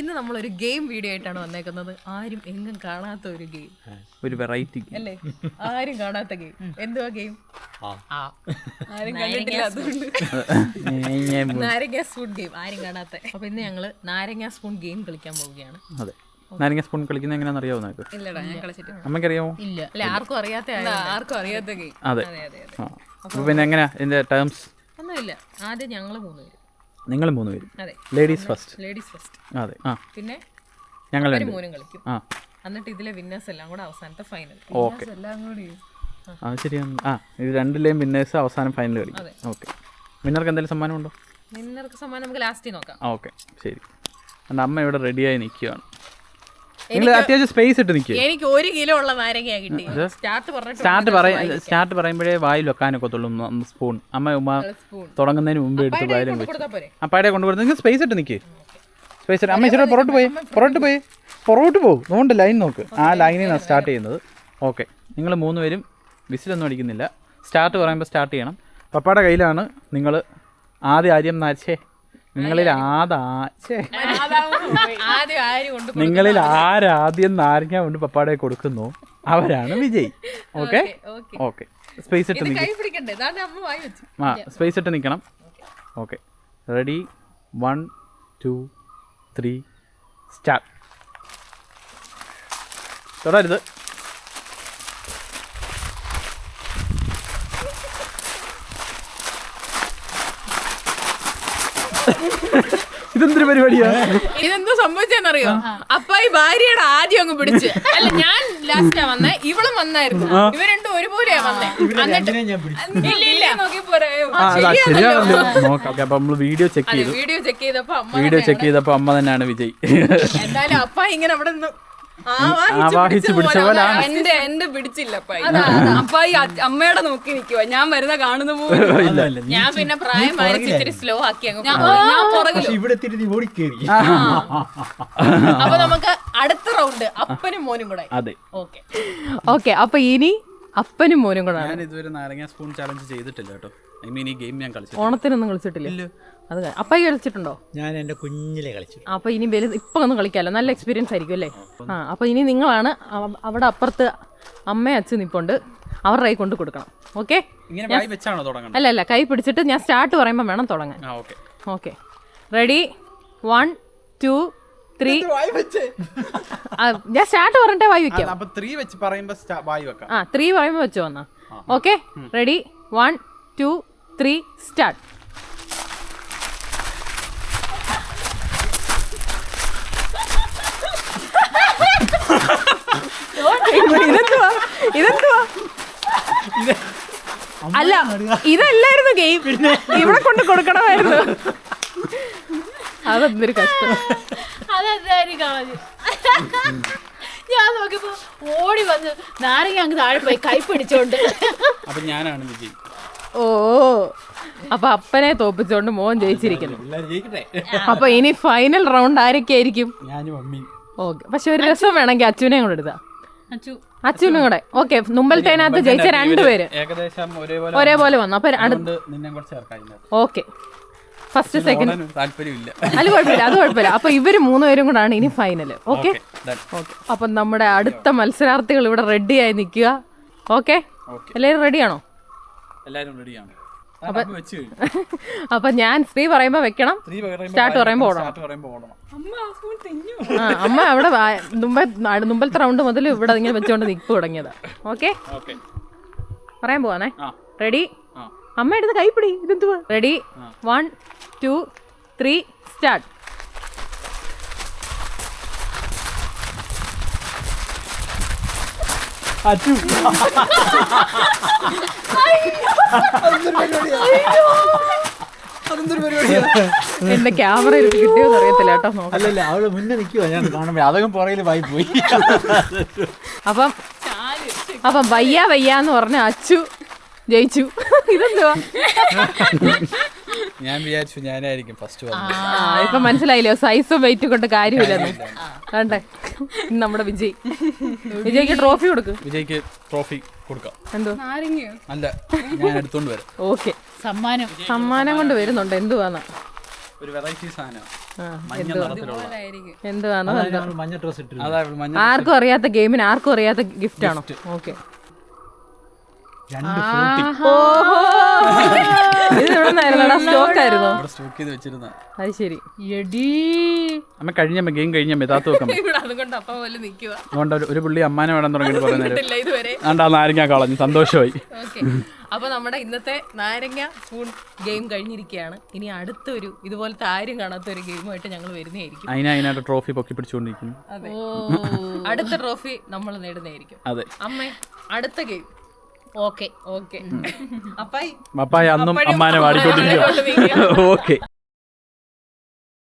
ഇന്ന് നമ്മൾ ഒരു ഗെയിം വീഡിയോ ആയിട്ടാണ് വന്നേക്കുന്നത്. ആരും എങ്ങും കാണാത്ത ഒരു ഗെയിം. ഒരു വെറൈറ്റി അല്ലേ? ആരും കാണാത്ത ഗെയിം. എന്തുവാ ഗെയിം? ആരും കണ്ടിട്ടില്ല അതുകൊണ്ട് നാരങ്ങ സ്പൂൺ. ഗെയിം. ആരും കാണാത്ത. അപ്പൊ ഇന്ന് ഞങ്ങൾ നാരങ്ങ സ്പൂൺ ഗെയിം കളിക്കാൻ പോവുകയാണ്. അതെ. നാരങ്ങ സ്പൂൺ കളിക്കുന്ന എങ്ങനെയാണെന്ന് അറിയാവോ നിനക്ക്? ഇല്ലടാ ഞാൻ കളിച്ചിട്ട്. അമ്മയ്ക്കറിയാമോ ഇല്ല. അല്ല ആർക്കും അറിയാത്ത ആർക്കും അറിയാത്ത ഗെയിം. അതെ. അതെ അതെ അപ്പോൾ പിന്നെ എങ്ങനെയാ ഇതിന്റെ ടേംസ് ഒന്നുമില്ല. ആദ്യം ഞങ്ങൾ മൂന്ന് പേര്. നിങ്ങൾ മൂന്ന് പേരും അതെ ലേഡീസ് ഫസ്റ്റ് ലേഡീസ് ഫസ്റ്റ് അതെ. ആ. പിന്നെ ഞങ്ങൾ രണ്ട് മൂന്നും കളിക്കും ആ. എന്നിട്ട് ഇതിലെ വിന്നേഴ്സ് എല്ലാം കൂടെ അവസാനത്തെ ഫൈനൽ ഓക്കെ എല്ലാം കൂടി. അത് ശരിയാണ് ആ ഇത് രണ്ടിലെയും വിന്നേഴ്സ് അവസാനം ഫൈനൽ കളിക്കും. ഓക്കെ വിന്നർക്ക് എന്തെങ്കിലും സമ്മാനം ഉണ്ടോ വിന്നർക്ക് സമ്മാനം നമുക്ക് ലാസ്റ്റ് നോക്കാം. ഓക്കേ ഓക്കെ ശരി. എന്റെ അമ്മ ഇവിടെ റെഡിയായി നിൽക്കുകയാണ് നിങ്ങൾ അത്യാവശ്യം സ്പേസ് ഇട്ട് നിൽക്കുക എനിക്ക് ഒരു കിലോ ഉള്ള നാരങ്ങയാ കിട്ടി സ്റ്റാർട്ട് പറഞ്ഞു സ്റ്റാർട്ട് പറയ സ്റ്റാർട്ട് പറയുമ്പോഴേ വായിൽ വെക്കാനൊക്കത്തുള്ളൂ സ്പൂൺ അമ്മ ഉമ്മ സ്പൂൺ തുടങ്ങുന്നതിന് മുമ്പ് എടുത്ത് വായിലും അപ്പാടെ കൊണ്ടുപോയി നിങ്ങൾ സ്പേസ് ഇട്ട് നിൽക്കേ സ്പേസ് ഇട്ട്. അമ്മ ഇച്ചിരി പുറത്ത് പോയി പുറത്ത് പോയി പുറകോട്ട് പോകും അതുകൊണ്ട് ലൈൻ നോക്ക്. ആ ലൈനിൽ നിന്നാണ് സ്റ്റാർട്ട് ചെയ്യുന്നത്. ഓക്കെ. നിങ്ങൾ മൂന്ന് പേരും വിസിലൊന്നും അടിക്കുന്നില്ല. സ്റ്റാർട്ട് പറയുമ്പോൾ സ്റ്റാർട്ട് ചെയ്യണം. പപ്പയുടെ കയ്യിലാണ് നിങ്ങൾ ആദ്യം ആര്യം നാച്ചേ നിങ്ങളിൽ ആദാ നിങ്ങളിൽ ആരാദ്യം നാരങ്ങ കൊണ്ട് പപ്പാടെ കൊടുക്കുന്നു? അവരാണ് വിജയ്. ഓക്കെ? ഓക്കെ സ്പേസ് ഇട്ട് നിൽക്കണം ആ സ്പേസ് ഇട്ട് നിൽക്കണം okay. Ready one two three start തുടരുത്. ഇതെന്തൊരു പരിപാടിയാ? ഇതെന്തോ സംഭവിച്ചെന്നറിയോ? അപ്പ ഈ ഭാര്യയുടെ ആദ്യം അങ്ങ് പിടിച്ച്. അല്ല ഞാൻ ലാസ്റ്റാ വന്നേ. ഇവളും വന്നായിരുന്നു. ഇവർ രണ്ടും ഒരുപോലെയാ വന്നേ. നമ്മൾ വീഡിയോ ചെക്ക് ചെയ്തു. വീഡിയോ ചെക്ക് ചെയ്തപ്പോ അമ്മ വീഡിയോ ചെക്ക് ചെയ്തപ്പോ അമ്മ തന്നെയാണ് വിജയ്. എന്തായാലും അപ്പ ഇങ്ങനെ അവിടെ നിന്ന് ആവാഹിച്ച് പിടിച്ച പോലെ ആ. എന്റെ എന്റെ പിടിച്ചില്ല അപ്പായി. അപ്പായി അമ്മയുടെ നോക്കി നിൽക്കുക ഞാൻ വരുന്ന കാണുന്ന പോലെ. ഞാൻ പിന്നെ പ്രായം വരച്ച് സ്ലോ ആക്കി അങ്ങ് അപ്പൊ നമുക്ക് അടുത്ത റൗണ്ട് അപ്പനും മോനും കൂടെ. അതെ. ഓക്കെ. ഓക്കെ അപ്പൊ ഇനി അപ്പനും മോനും കൂടെ ഞാൻ ഇതുവരെ നാരങ്ങ സ്പൂൺ ചാലഞ്ച് ചെയ്തിട്ടില്ല കേട്ടോ. ഐ മീൻ ഈ ഗെയിം ഞാൻ കളിച്ചു ഓണത്തിനൊന്നും കളിച്ചിട്ടില്ല. അത് അപ്പ അപ്പായി കളിച്ചിട്ടുണ്ടോ? ഞാൻ എന്റെ കുഞ്ഞിലെ കളിച്ചു അപ്പൊ ഇനി വലുത് ഇപ്പൊ ഒന്നും കളിക്കാമല്ലോ നല്ല എക്സ്പീരിയൻസ് ആയിരിക്കും അല്ലേ? ആ അപ്പൊ ഇനി നിങ്ങളാണ് അവ- അവിടെ അപ്പുറത്ത് അമ്മയും അച്ഛൻ നിപ്പുണ്ട്. അവരുടെ കൈ കൊണ്ട് കൊടുക്കണം. ഓക്കെ ഇങ്ങനെ വായി വെച്ചാണോ തുടങ്ങണം അല്ല അല്ല. കൈ പിടിച്ചിട്ട് ഞാൻ സ്റ്റാർട്ട് പറയുമ്പോൾ വേണം തുടങ്ങാൻ. ആ okay okay ready one two three ഞാൻ സ്റ്റാർട്ട് പറഞ്ഞിട്ടേ വായി വെക്കാം? അപ്പൊ ത്രീ വെച്ച് പറയുമ്പോ വായി വെക്കാം. ആ ത്രീ പറയുമ്പോൾ വെച്ചോ എന്നാ. Okay ready one two three start. ഇതെന്തുവാ? ഇതെന്തുവാ? അല്ല ഇതല്ലായിരുന്നു ഗെയിം. ഇവിടെ കൊണ്ട് കൊടുക്കണമായിരുന്നു. അതെന്തൊരു കഷ്ടം. ഞാൻ നോക്കിയപ്പോ ഓടി വന്ന് നാരങ്ങ അങ്ങ് താഴെ പോയി കൈ പിടിച്ചോണ്ട്. അപ്പൊ ഞാനാണ് വിജയ്. ഓ അപ്പൊ അപ്പനെ തോപ്പിച്ചോണ്ട് മോൻ ജയിച്ചിരിക്കുന്നു. അപ്പൊ ഇനി ഫൈനൽ റൗണ്ട് ആരൊക്കെയായിരിക്കും? ഓക്കെ. പക്ഷെ ഒരു രസം വേണമെങ്കിൽ അച്ഛനെ കൂടെ എടുത്താ. അച്ചു. അച്ഛനും കൂടെ. ഓക്കെ മുമ്പലത്തേനകത്ത് ജയിച്ച രണ്ടുപേര് ഏകദേശം ഒരേപോലെ ഒരേപോലെ വന്നു. അപ്പൊ ഓക്കെ. ഫസ്റ്റ് സെക്കൻഡ് അത് കുഴപ്പമില്ല അത് കുഴപ്പമില്ല. അപ്പൊ ഇവർ മൂന്നുപേരും കൂടാണ് ഇനി ഫൈനൽ ഓക്കെ അപ്പൊ ഓക്കെ. അപ്പം നമ്മുടെ അടുത്ത മത്സരാർത്ഥികൾ ഇവിടെ റെഡിയായി നിൽക്കുക. ഓക്കെ. എല്ലാവരും റെഡിയാണോ എല്ലാവരും റെഡിയാണ് അപ്പൊ ഞാൻ സ്ത്രീ പറയുമ്പോ വെക്കണം. സ്റ്റാർട്ട് പറയുമ്പോ ഓടണം. ആ അമ്മ അവിടെ മുമ്പേ നാ- റൗണ്ട് മുതൽ ഇവിടെ ഇങ്ങനെ വെച്ചോണ്ട് നിൽപ്പ് തുടങ്ങിയതാ. ഓക്കെ ഓക്കെ പറയാൻ പോവാനേ റെഡി അമ്മ എടുത്ത് കൈപ്പിടി ഇതെന്തുവാ? Ready one two three start Achu അതെന്തൊരു പരിപാടിയാ എന്റെ എനിക്ക് കിട്ടിയോന്ന് അറിയത്തില്ല കേട്ടോ നോക്കാം. അല്ലല്ല അവൾ മുന്നേ നിൽക്കുവാ ഞാൻ കാണുമ്പോ അതൊക്കെ പുറകിൽ വായി പോയി. അപ്പം അപ്പം വയ്യ വയ്യ എന്ന് പറഞ്ഞ അച്ചു ജയിച്ചു. ഇതെന്തുവാ? ഞാൻ വിചാരിച്ചു ഞാനായിരിക്കും ഫസ്റ്റ് വന്നത്. ആ ഇപ്പൊ മനസ്സിലായില്ലോ? സൈസും വെയിറ്റും കൊണ്ട് കാര്യമില്ലെന്ന്. കണ്ടേ? ഇന്ന് നമ്മുടെ വിജയ്. വിജയ്ക്ക് ട്രോഫി കൊടുക്ക്. വിജയ്ക്ക് ട്രോഫി കൊടുക്കാം. എന്തോ? നാരങ്ങയോ? അല്ല ഞാൻ എടുത്തോണ്ട് വരാം. ഓക്കെ. സമ്മാനം. സമ്മാനം കൊണ്ട് വരുന്നുണ്ട്. എന്തുവാന്ന്? ഒരു വെറൈറ്റി മഞ്ഞ നിറത്തിലുള്ള. എന്തുവാണോ മഞ്ഞ ഡ്രസ് ഇട്ടു അതാ മഞ്ഞ ആർക്കും അറിയാത്ത ഗെയിമിന് ആർക്കും അറിയാത്ത ഗിഫ്റ്റ് ആണോ? ഓക്കെ. രണ്ട് സ്റ്റോക്ക് ചെയ്ത് വെച്ചിരുന്ന. അത് ശരി. എടി. അമ്മ ഗെയിം കഴിഞ്ഞ താത്തു വെക്കാം ഇവിടെ അതുകൊണ്ട് അപ്പം പോലെ നിൽക്കുക അതുകൊണ്ട് ഒരു- പുള്ളി അമ്മാനെ വേണം തുടങ്ങിയിട്ട് ആണ്ടാ നാരങ്ങ കളഞ്ഞു സന്തോഷമായി. ഓക്കെ. അപ്പൊ നമ്മുടെ ഇന്നത്തെ നാരങ്ങ സ്പൂൺ ഗെയിം കഴിഞ്ഞിരിക്കുകയാണ് ഇനി അടുത്തൊരു ഇതുപോലത്തെ ആരും കാണാത്ത ഒരു ഗെയിമായിട്ട് ഞങ്ങൾ വരുന്നതായിരിക്കും. അതിനായിട്ട് ട്രോഫി പൊക്കി പിടിച്ചുകൊണ്ടിരിക്കുന്നു. അതെ. അടുത്ത ട്രോഫി നമ്മൾ നേടുന്നതായിരിക്കും. അതെ. അമ്മേ അടുത്ത ഗെയിം ഓക്കെ ഓക്കെ. അപ്പായി. അപ്പായി അന്നും അമ്മാനെ വാടിക്കൊണ്ടിരിക്കുക. ഓക്കെ.